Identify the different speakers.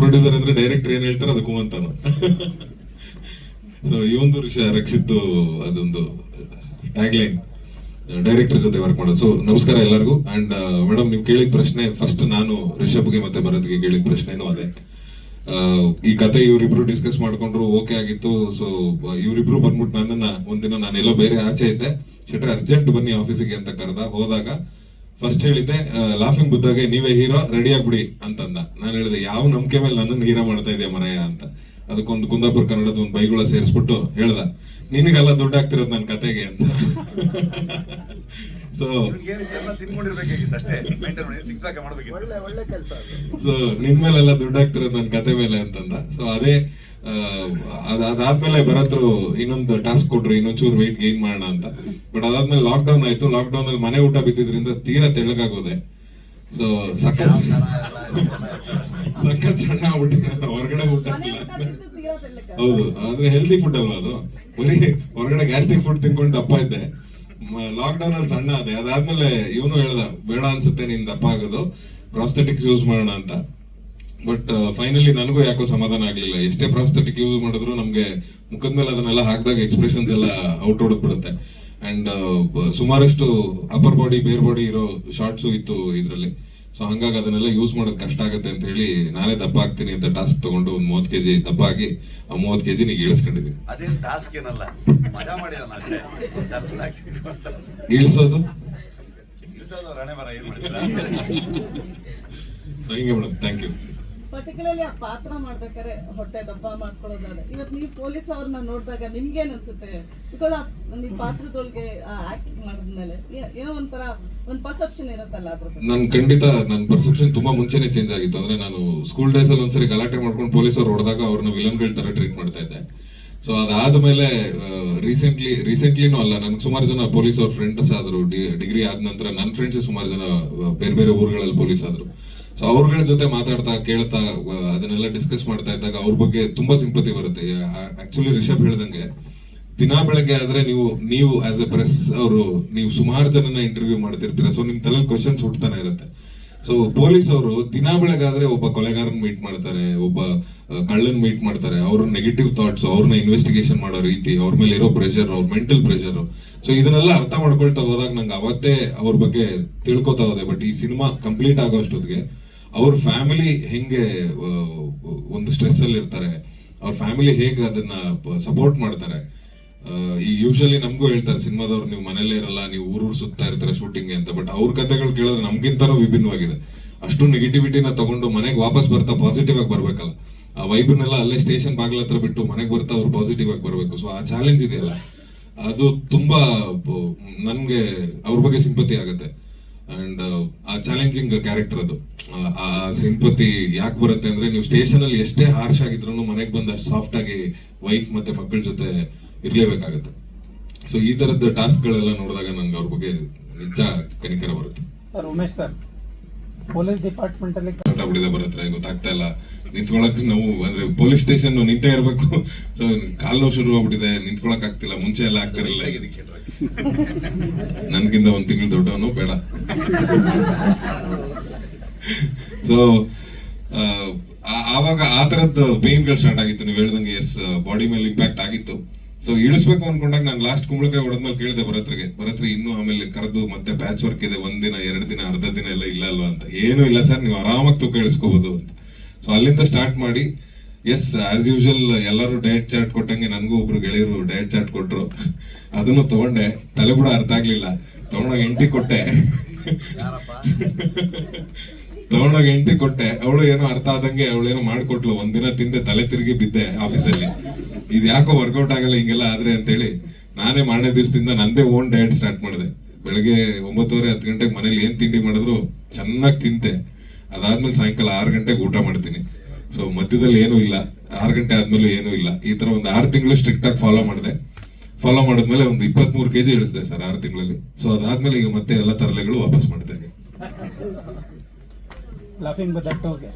Speaker 1: Producer ಅಂದ್ರೆ director ಏನ್ ಹೇಳ್ತಾರೆ? ಅದಕ್ಕೂ ಅಂತಾನು ಸೊ ಈ ಒಂದು ವಿಷಯ ರಕ್ಷಿತ್ತು ಅದೊಂದು ಟ್ಯಾಗ್ಲೈನ್ ಡೈರೆಕ್ಟರ್ ಜೊತೆ ವರ್ಕ್ ಮಾಡೋದು. ಸೊ ನಮಸ್ಕಾರ ಎಲ್ಲರಿಗೂ. ಅಂಡ್ ಮೇಡಮ್ ನೀವು ಕೇಳಿದ ಪ್ರಶ್ನೆ ಫಸ್ಟ್ ನಾನು ರಿಷಬ್ಗೆ ಮತ್ತೆ ಭರತ್ಗೆ ಕೇಳಿದ ಪ್ರಶ್ನೆನೂ ಅದೇ. ಈ ಕತೆ ಇವರಿಬ್ರು ಡಿಸ್ಕಸ್ ಮಾಡ್ಕೊಂಡ್ರು ಓಕೆ ಆಗಿತ್ತು. ಸೊ ಇವರಿಬ್ರು ಬಂದ್ಬಿಟ್ಟು ನನ್ನನ್ನ, ಒಂದಿನ ನಾನೆಲ್ಲೋ ಬೇರೆ ಆಚೆ ಇದ್ದೆ. ಶೆಟ್ರೆ ಅರ್ಜೆಂಟ್ ಬನ್ನಿ ಆಫೀಸಿಗೆ ಅಂತ ಕರೆದ. ಹೋದಾಗ ಫಸ್ಟ್ ಹೇಳಿದ್ದೆ ಲಾಫಿಂಗ್ ಬುದ್ಧಾಗೆ ನೀವೇ ಹೀರೋ ರೆಡಿ ಆಗ್ಬಿಡಿ ಅಂತಂದ. ನಾನು ಹೇಳಿದೆ, ಯಾವ ನಂಬಿಕೆ ಮೇಲೆ ನನ್ನನ್ನು ಹೀರೋ ಮಾಡ್ತಾ ಇದೆಯಾ ಮರಯ್ಯ ಅಂತ. ಅದಕ್ಕೊಂದು ಕುಂದಾಪುರ ಕನ್ನಡದ ಒಂದು ಬೈಗುಳ ಸೇರಿಸ್ಬಿಟ್ಟು ಹೇಳ್ದ. ನಿನಗೆಲ್ಲ ದುಡ್ಡು ಆಗ್ತಿರೋದು ನನ್ನ ಕತೆಗೆ ಅಂತ. ಸೊ ಸೊ ನಿನ್ ಮೇಲೆಲ್ಲ ದುಡ್ಡು ಆಗ್ತಿರೋದು ನನ್ನ ಕತೆ ಮೇಲೆ ಅಂತಂದ. ಸೊ ಅದ್ ಅದಾದ್ಮೇಲೆ ಬರತ್ರು ಇನ್ನೊಂದು ಟಾಸ್ಕ್ ಕೊಟ್ರು ಇನ್ನೊಂಚೂರು ವೆಯ್ಟ್ ಗೈನ್ ಮಾಡೋಣ ಅಂತ. ಬಟ್ ಅದಾದ್ಮೇಲೆ ಲಾಕ್ ಡೌನ್ ಆಯ್ತು ಲಾಕ್ ಡೌನ್ ಅಲ್ಲಿ ಮನೆ ಊಟ ಬಿದ್ದಿದ್ರಿಂದ ತೀರಾ ತೆಳ್ಳಗಾಗೋದೆ. ಸೊ ಸಖತ್ ಸಖತ್ ಸಣ್ಣ ಆಗ್ಬಿಟ್ಟಿದೆ ಹೊರಗಡೆ ಊಟ
Speaker 2: ಊಟ.
Speaker 1: ಹೌದು ಆದ್ರೆ ಹೆಲ್ದಿ ಫುಡ್ ಅಲ್ವಾ ಅದು? ಬರೀ ಹೊರಗಡೆ ಗ್ಯಾಸ್ಟ್ರಿಕ್ ಫುಡ್ ತಿನ್ಕೊಂಡು ದಪ್ಪ ಇದ್ದೆ. ಲಾಕ್ ಡೌನ್ ಅಲ್ಲಿ ಸಣ್ಣ ಅದೇ ಅದಾದ್ಮೇಲೆ ಇವನು ಹೇಳ್ದ ಬೇಡ ಅನ್ಸುತ್ತೆ ನೀನ್ ದಪ್ಪ ಆಗೋದು. ಪ್ರಾಸ್ಥೆಟಿಕ್ಸ್ ಯೂಸ್ ಮಾಡೋಣ ಅಂತ. ಬಟ್ ಫೈನಲಿ ನನಗೂ ಯಾಕೋ ಸಮಾಧಾನ ಆಗಲಿಲ್ಲ. ಎಷ್ಟೇ ಪ್ರಾಸ್ಥೆಟಿಕ್ ಯೂಸ್ ಮಾಡಿದ್ರು ನಮಗೆ ಮುಖದ ಮೇಲೆ ಅದನ್ನೆಲ್ಲ ಹಾಕಿದಾಗ ಎಕ್ಸ್ಪ್ರೆಷನ್ಸ್ ಎಲ್ಲ ಔಟ್ ಬಿಡುತ್ತೆ. ಅಂಡ್ ಸುಮಾರಷ್ಟು ಅಪ್ಪರ್ ಬಾಡಿ ಬೇರ್ ಬಾಡಿ ಇರೋ ಶಾರ್ಟ್ಸು ಇತ್ತು ಇದರಲ್ಲಿ. ಸೊ ಹಂಗಾಗಿ ಅದನ್ನೆಲ್ಲ ಯೂಸ್ ಮಾಡೋದು ಕಷ್ಟ ಆಗುತ್ತೆ ಅಂತ ಹೇಳಿ ನಾನೇ ದಪ್ಪ ಆಗ್ತೀನಿ ಅಂತ ಟಾಸ್ಕ್ ತಗೊಂಡು ಒಂದು ಮೂವತ್ತು ಕೆಜಿ ದಪ್ಪ ಆಗಿ ಆ ಮೂವತ್ತು ಕೆಜಿ ಈಗ ಇಳಿಸ್ಕೊಂಡಿದ್ದೀನಿ.
Speaker 3: ಅದೇ ಟಾಸ್ಕ್ ಏನಲ್ಲ ಮಜಾ ಮಾಡಿದಾನ
Speaker 1: ಇಳಿಸೋದು?
Speaker 3: ಇಳಿಸೋದು ಹಣೆ ಬರ ಏನ್ ಮಾಡ್ತೀರಾ
Speaker 1: ಸೊ ಹಿಂಗೆ ಮೇಡಮ್ ಥ್ಯಾಂಕ್ ಯು
Speaker 2: ಪರ್ಟಿಕ್ಯುಲರ್ಲಿ ಆ ಪಾತ್ರ ಮಾಡ್ಬೇಕಾದ್ರೆ ಹೊಟ್ಟೆ ದಪ್ಪ ಮಾಡ್ಕೊಳ್ಳೋದಾದ್ರೆ ಇವತ್ತು ನೀವು ಪೊಲೀಸ್ ಅವ್ರನ್ನ ನೋಡಿದಾಗ ನಿಮ್ಗೆ ಅನ್ಸುತ್ತೆ? ಬಿಕಾಸ್ ನೀವು ಪಾತ್ರದೊಳಗೆ ಆಕ್ಟಿಂಗ್ ಮಾಡಿದ್ಮೇಲೆ ಏನೋ ಒಂಥರ ಒಂದು ಪರ್ಸೆಪ್ಷನ್ ಇರುತ್ತಲ್ಲ ಅದ್ರ
Speaker 1: ನನ್ ಖಂಡಿತ ನನ್ನ ಪರ್ಸೆಪ್ಷನ್ ತುಂಬಾ ಮುಂಚೆನೇ ಚೇಂಜ್ ಆಗಿತ್ತು. ಅಂದ್ರೆ ನಾನು ಸ್ಕೂಲ್ ಡೇಸ್ ಅಲ್ಲಿ ಒಂದ್ಸರಿ ಗಲಾಟೆ ಮಾಡ್ಕೊಂಡು ಪೊಲೀಸ್ ಅವ್ರು ಹೊಡೆದಾಗ ಅವ್ರನ್ನ ವಿಲನ್ಗಳ ತರ ಟ್ರೀಟ್ ಮಾಡ್ತಾ ಇದ್ದೆ. ಸೊ ಅದಾದ್ಮೇಲೆ ರೀಸೆಂಟ್ಲಿ ರೀಸೆಂಟ್ಲಿನೂ ಅಲ್ಲ ನನ್ಗೆ ಸುಮಾರು ಜನ ಪೊಲೀಸ್ ಅವ್ರ ಫ್ರೆಂಡ್ಸ್ ಆದ್ರು. ಡಿಗ್ರಿ ಆದ ನಂತರ ನನ್ನ ಫ್ರೆಂಡ್ಸ್ ಸುಮಾರು ಜನ ಆ, ಬೇರೆ ಬೇರೆ ಊರುಗಳಲ್ಲಿ ಪೊಲೀಸ್ ಆದ್ರು. ಸೊ ಅವ್ರಗಳ ಜೊತೆ ಮಾತಾಡ್ತಾ, ಕೇಳ್ತಾ ಅದನ್ನೆಲ್ಲ ಡಿಸ್ಕಸ್ ಮಾಡ್ತಾ ಇದ್ದಾಗ ಅವ್ರ ಬಗ್ಗೆ ತುಂಬಾ ಸಿಂಪತಿ ಬರುತ್ತೆ. ಆಕ್ಚುಲಿ ರಿಷಬ್ ಹೇಳ್ದಂಗೆ, ದಿನಾ ಬೆಳಗ್ಗೆ ಆದ್ರೆ ನೀವು ನೀವು ಆಸ್ ಎ ಪ್ರೆಸ್ ಅವರು, ನೀವು ಸುಮಾರು ಜನನ ಇಂಟರ್ವ್ಯೂ ಮಾಡ್ತಿರ್ತೀರ. ಸೊ ನಿಮ್ ತಲೆಯಲ್ಲಿ ಕ್ವಶನ್ಸ್ ಹುಟ್ಟತಾನೆ ಇರುತ್ತೆ. ಸೊ ಪೊಲೀಸ್ ಅವರು ದಿನ ಬೆಳಗಾದ್ರೆ ಒಬ್ಬ ಕೊಲೆಗಾರನ್ ಮೀಟ್ ಮಾಡ್ತಾರೆ, ಒಬ್ಬ ಕಳ್ಳನ್ ಮೀಟ್ ಮಾಡ್ತಾರೆ. ಅವ್ರ ನೆಗೆಟಿವ್ ಥಾಟ್ಸ್ ಅವ್ರನ್ನ ಇನ್ವೆಸ್ಟಿಗೇಷನ್ ಮಾಡೋ ರೀತಿ, ಅವ್ರ ಮೇಲೆ ಇರೋ ಪ್ರೆಷರ್ ಅವ್ರ ಮೆಂಟಲ್ ಪ್ರೆಷರ್ ಸೊ ಇದನ್ನೆಲ್ಲ ಅರ್ಥ ಮಾಡ್ಕೊಳ್ತಾ ಹೋದಾಗ ನಂಗೆ ಅವತ್ತೇ ಅವ್ರ ಬಗ್ಗೆ ತಿಳ್ಕೊತಾ ಹೋದೆ. ಬಟ್ ಈ ಸಿನಿಮಾ ಕಂಪ್ಲೀಟ್ ಆಗೋ ಅಷ್ಟೊತ್ತಿಗೆ ಅವ್ರ ಫ್ಯಾಮಿಲಿ ಹೆಂಗೆ ಒಂದು ಸ್ಟ್ರೆಸ್ ಅಲ್ಲಿ ಇರ್ತಾರೆ ಅವ್ರ ಫ್ಯಾಮಿಲಿ ಹೇಗೆ ಅದನ್ನ ಸಪೋರ್ಟ್ ಮಾಡ್ತಾರೆ ಈ ಯೂಶಲಿ ನಮಗೂ ಹೇಳ್ತಾರೆ, ಸಿನಿಮಾದವ್ರು ನೀವು ಮನೇಲೇ ಇರಲ್ಲ, ನೀವು ಊರೂರು ಸುತ್ತಾ ಇರ್ತಾರೆ ಶೂಟಿಂಗ್ ಅಂತ. ಬಟ್ ಅವ್ರ ಕಥೆಗಳು ಕೇಳಿದ್ರೆ ನಮ್ಗಿಂತನೂ ವಿಭಿನ್ನವಾಗಿದೆ. ಅಷ್ಟು ನೆಗೆಟಿವಿಟಿನ ತಗೊಂಡು ಮನೆಗೆ ವಾಪಸ್ ಬರ್ತಾ ಪಾಸಿಟಿವ್ ಆಗಿ ಬರ್ಬೇಕಲ್ಲ. ಆ ವೈಬ್ನೆಲ್ಲ ಅಲ್ಲೇ ಸ್ಟೇಷನ್ ಬಾಗಿಲ ಹತ್ರ ಬಿಟ್ಟು ಮನೆಗೆ ಬರ್ತಾ ಅವ್ರು ಪಾಸಿಟಿವ್ ಆಗಿ ಬರಬೇಕು. ಸೊ ಆ ಚಾಲೆಂಜ್ ಇದೆಯಲ್ಲ, ಅದು ತುಂಬಾ ನನ್ಗೆ ಅವ್ರ ಬಗ್ಗೆ ಸಿಂಪತಿ ಆಗುತ್ತೆ. ಅಂಡ್ ಆ ಚಾಲೆಂಜಿಂಗ್ ಕ್ಯಾರೆಕ್ಟರ್ ಅದು. ಆ ಸಿಂಪತಿ ಯಾಕೆ ಬರುತ್ತೆ ಅಂದ್ರೆ, ನೀವು ಸ್ಟೇಷನ್ ಅಲ್ಲಿ ಎಷ್ಟೇ ಹಾರ್ಶ್ ಆಗಿದ್ರು ಮನೆಗೆ ಬಂದ ಸಾಫ್ಟ್ ಆಗಿ ವೈಫ್ ಮತ್ತೆ ಮಕ್ಕಳ ಜೊತೆ ಇರ್ಲೇಬೇಕಾಗುತ್ತೆ. ಸೊ ಈ ತರದ ಟಾಸ್ಕ್ ಗಳೆಲ್ಲ ನೋಡಿದಾಗ ನಂಗೆ ಅವ್ರ ಬಗ್ಗೆ ನಿಜ ಕನಿಕರ ಬರುತ್ತೆ.
Speaker 4: Sir Umesh sir police department ಅಲ್ಲಿ
Speaker 1: ಬಿಡಿದೆ ಬರತ್ರ ಗೊತ್ತಾಗ್ತಾ ಇಲ್ಲ. ನಿಂತ್ಕೊಳಕ್ ನಾವು ಅಂದ್ರೆ ಪೊಲೀಸ್ ಸ್ಟೇಷನ್ ನಿಂತೇ ಇರಬೇಕು. ಸೊ ಕಾಲ್ ನೋವು ಶುರು ಆಗ್ಬಿಟ್ಟಿದೆ ನಿಂತ್ಕೊಳಕ್ ಆಗ್ತಿಲ್ಲ ಮುಂಚೆ ಎಲ್ಲ ಆಗ್ತಿರಲಿಲ್ಲ. ನನ್ಗಿಂತ ಒಂದ್ ತಿಂಗಳು ದೊಡ್ಡವನು ಬೇಡ. ಸೊ ಆವಾಗ ಆ ತರದ್ದು ಪೇನ್ಗಳು ಸ್ಟಾರ್ಟ್ ಆಗಿತ್ತು. ನೀವು ಹೇಳ್ದಂಗೆ ಎಸ್ ಬಾಡಿ ಮೇಲೆ ಇಂಪ್ಯಾಕ್ಟ್ ಆಗಿತ್ತು. ಸೊ ಇಳಿಸ್ಬೇಕು ಅನ್ಕೊಂಡಾಗ ನಾನು ಲಾಸ್ಟ್ ಕುಂಬಳಕಾಯಿ ಹೊಡೆದ್ಮೇಲೆ ಕೇಳಿದೆ ಭರತ್ರಿಗೆ ಭರತ್ರಿ ಇನ್ನೂ ಆಮೇಲೆ ಕರೆದು ಮತ್ತೆ ಬ್ಯಾಚ್ ವರ್ಕ್ ಇದೆ ಒಂದಿನ ಎರಡು ದಿನ ಅರ್ಧ ದಿನ ಎಲ್ಲ ಇಲ್ಲ ಅಲ್ವಾ ಅಂತ. ಏನೂ ಇಲ್ಲ ಸರ್ ನೀವು ಆರಾಮಾಗಿ ತೂಕ ಇಳಿಸ್ಕೋಬಹುದು ಅಂತ. ಸೊ ಅಲ್ಲಿಂದ ಸ್ಟಾರ್ಟ್ ಮಾಡಿ ಎಸ್ ಆಸ್ ಯೂಶಲ್ ಎಲ್ಲರೂ ಡಯಟ್ ಚಾರ್ಟ್ ಕೊಟ್ಟಂಗೆ ನನಗೂ ಒಬ್ರು ಗೆಳೆಯರು ಡಯಟ್ ಚಾರ್ಟ್ ಕೊಟ್ರು. ಅದನ್ನು ತಗೊಂಡೆ. ತಲೆ ಕೂಡ ಅರ್ಥ ಆಗ್ಲಿಲ್ಲ. ತಗೊಂಡಾಗ ಎಂಟಿ ಕೊಟ್ಟೆ. ತಗೊಂಡಾಗ ಹೆಂಡತಿ ಕೊಟ್ಟೆ, ಅವಳು ಏನೋ ಅರ್ಥ ಆದಂಗೆ ಅವಳೇನೋ ಮಾಡ್ಕೊಟ್ಲು. ಒಂದಿನ ತಿಂದೆ, ತಲೆ ತಿರುಗಿ ಬಿದ್ದೆ ಆಫೀಸಲ್ಲಿ. ಇದು ಯಾಕೋ ವರ್ಕೌಟ್ ಆಗಲ್ಲ ಹಿಂಗೆಲ್ಲ ಆದ್ರೆ ಅಂತೇಳಿ ನಾನೇ ಮಾರನೇ ದಿವಸದಿಂದ ನಂದೇ ಓನ್ ಡಯಟ್ ಸ್ಟಾರ್ಟ್ ಮಾಡಿದೆ. ಬೆಳಗ್ಗೆ ಒಂಬತ್ತುವರೆ, ಹತ್ತು ಗಂಟೆಗೆ ಮನೇಲಿ ಏನ್ ತಿಂಡಿ ಮಾಡಿದ್ರು ಚೆನ್ನಾಗಿ ತಿಂತೆ. ಅದಾದ್ಮೇಲೆ ಸಾಯಂಕಾಲ ಆರು ಗಂಟೆಗೆ ಊಟ ಮಾಡ್ತೀನಿ. ಸೊ ಮಧ್ಯದಲ್ಲಿ ಏನೂ ಇಲ್ಲ. ಆರು ಗಂಟೆ ಆದ್ಮೇಲೆ ಏನೂ ಇಲ್ಲ. ಈ ತರ ಒಂದು ಆರು ತಿಂಗಳು ಸ್ಟ್ರಿಕ್ಟ್ ಆಗಿ ಫಾಲೋ ಮಾಡಿದೆ. ಫಾಲೋ ಮಾಡಿದ್ಮೇಲೆ ಒಂದು ಇಪ್ಪತ್ಮೂರು ಕೆಜಿ ಇಳಿಸಿದೆ ಸರ್ ಆರು ತಿಂಗಳಲ್ಲಿ. ಸೊ ಅದಾದ್ಮೇಲೆ ಈಗ ಮತ್ತೆ ಎಲ್ಲ ತರಲೆಗಳು ವಾಪಸ್ ಮಾಡ್ತೇನೆ
Speaker 4: ಲಾಫಿಂಗ್ ಬದಟ್ಟೋಗೆ